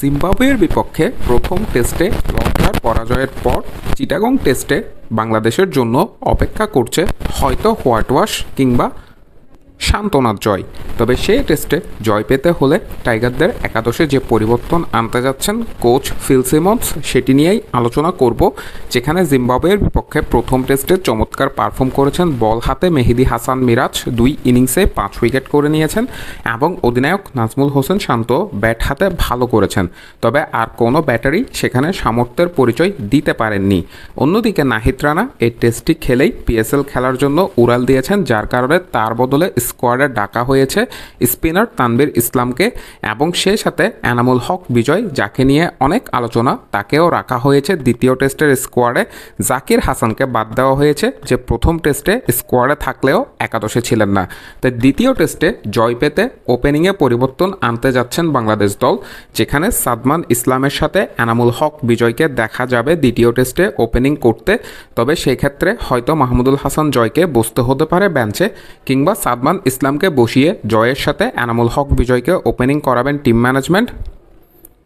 জিম্বাবুয়ের বিপক্ষে প্রথম টেস্টে লঙ্কার পরাজয়ের পর চিটাগং টেস্টে বাংলাদেশের জন্য অপেক্ষা করছে হয়তো হোয়াইট ওয়াশ কিংবা সান্ত্বনার জয়। তবে সেই টেস্টে জয় পেতে হলে টাইগারদের একাদশে যে পরিবর্তন আনতে যাচ্ছেন কোচ ফিল সিমন্স, সেটি নিয়েই আলোচনা করব, যেখানে জিম্বাবুয়ের বিপক্ষে প্রথম টেস্টে চমৎকার পারফর্ম করেছেন বল হাতে মেহেদি হাসান মিরাজ, দুই ইনিংসে পাঁচ উইকেট করে নিয়েছেন এবং অধিনায়ক নাজমুল হোসেন শান্ত ব্যাট হাতে ভালো করেছেন। তবে আর কোনো ব্যাটারি সেখানে সামর্থ্যের পরিচয় দিতে পারেননি। অন্যদিকে নাহিদ রানা এই টেস্টটি খেলেই পিএসএল খেলার জন্য উড়াল দিয়েছেন, যার কারণে তার বদলে স্কোয়াডে ডাকা হয়েছে স্পিনার তানবীর ইসলামকে এবং সেই সাথে এনামুল হক বিজয়, যাকে নিয়ে অনেক আলোচনা, তাকেও রাখা হয়েছে। দ্বিতীয় টেস্টের স্কোয়াডে জাকির হাসানকে বাদ দেওয়া হয়েছে, যে প্রথম টেস্টে স্কোয়াডে থাকলেও একাদশে ছিলেন না। তাই দ্বিতীয় টেস্টে জয় পেতে ওপেনিংয়ে পরিবর্তন আনতে যাচ্ছেন বাংলাদেশ দল, যেখানে সাদমান ইসলামের সাথে এনামুল হক বিজয়কে দেখা যাবে দ্বিতীয় টেস্টে ওপেনিং করতে। তবে সেই ক্ষেত্রে হয়তো মাহমুদুল হাসান জয়কে বসতে হতে পারে বেঞ্চে, কিংবা সাদমান ইসলামকে বসিয়ে জয়ের সাথে এনামুল হক বিজয়কে ওপেনিং করাবেন টিম ম্যানেজমেন্ট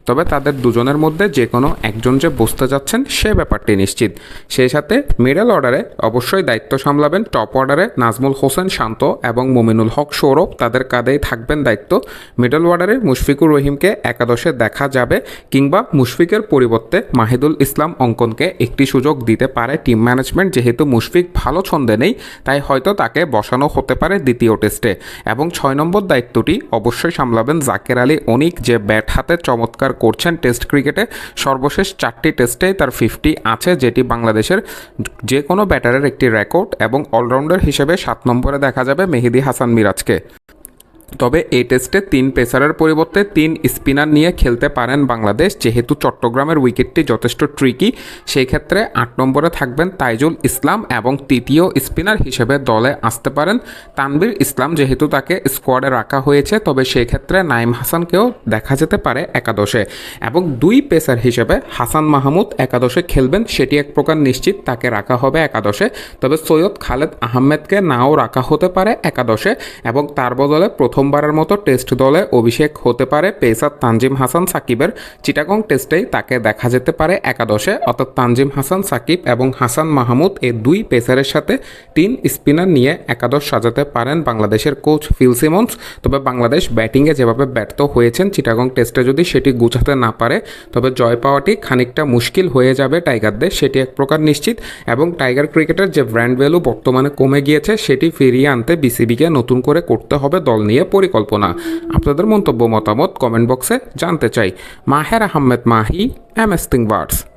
তবে তাদের দুজনের মধ্যে যে কোনো একজন যে বসতে যাচ্ছেন সে ব্যাপারটি নিশ্চিত। সেই সাথে মিডল অর্ডারে অবশ্যই দায়িত্ব সামলাবেন টপ অর্ডারে নাজমুল হোসেন শান্ত এবং মুমিনুল হক সৌরভ। তাদের কাঁধেই থাকবেন দায়িত্ব। মিডল অর্ডারে মুশফিকুর রহিমকে একাদশে দেখা যাবে কিংবা মুশফিকের পরিবর্তে মাহিদুল ইসলাম অঙ্কনকে একটি সুযোগ দিতে পারে টিম ম্যানেজমেন্ট। যেহেতু মুশফিক ভালো ছন্দে নেই, তাই হয়তো তাকে বসানো হতে পারে দ্বিতীয় টেস্টে। এবং ছয় নম্বর দায়িত্বটি অবশ্যই সামলাবেন জাকের আলী অনিক, যে ব্যাট হাতে চমৎকার করছেন টেস্ট ক্রিকেটে। সর্বশেষ চারটি টেস্টে তার ফিফটি আছে, যেটি বাংলাদেশের যে কোনো ব্যাটারের একটি রেকর্ড এবং অলরাউন্ডার হিসেবে সাত নম্বরে দেখা যাবে মেহেদি হাসান মিরাজকে। তবে এই টেস্টে তিন পেসারের পরিবর্তে তিন স্পিনার নিয়ে খেলতে পারেন বাংলাদেশ, যেহেতু চট্টগ্রামের উইকেটটি যথেষ্ট ট্রিকি সেই ক্ষেত্রে আট নম্বরে থাকবেন তাইজুল ইসলাম এবং তৃতীয় স্পিনার হিসেবে দলে আসতে পারেন তানবীর ইসলাম, যেহেতু তাকে স্কোয়াডে রাখা হয়েছে। তবে সেই ক্ষেত্রে নাইম হাসানকেও দেখা যেতে পারে একাদশে। এবং দুই পেসার হিসেবে হাসান মাহমুদ একাদশে খেলবেন, সেটি এক প্রকার নিশ্চিত, তাকে রাখা হবে একাদশে। তবে সৈয়দ খালেদ আহমেদকে নাও রাখা হতে পারে একাদশে এবং তার বদলে প্রথমবারের মতো টেস্ট দলে অভিষেক হতে পারে পেসার তানজিম হাসান সাকিবের। চিটাগং টেস্টেই তাকে দেখা যেতে পারে একাদশে। অর্থাৎ তানজিম হাসান, সাকিব এবং হাসান মাহমুদ এই দুই পেসারের সাথে তিন স্পিনার নিয়ে একাদশ সাজাতে পারেন বাংলাদেশের কোচ ফিল সিমন্স। তবে বাংলাদেশ ব্যাটিংয়ে যেভাবে ব্যর্থ হয়েছেন চিটাগং টেস্টে যদি সেটি গুছাতে না পারে, তবে জয় পাওয়াটি খানিকটা মুশকিল হয়ে যাবে টাইগারদের, সেটি এক প্রকার নিশ্চিত। এবং টাইগার ক্রিকেটের যে ব্র্যান্ড ভ্যালু বর্তমানে কমে গিয়েছে, সেটি ফিরিয়ে আনতে বিসিবিকে নতুন করে করতে হবে দল নিয়ে। পরিকল্পনা। আপনাদের মন্তব্য মতামত কমেন্ট বক্সে জানতে চাই। Maher Ahmed Mahi M S birds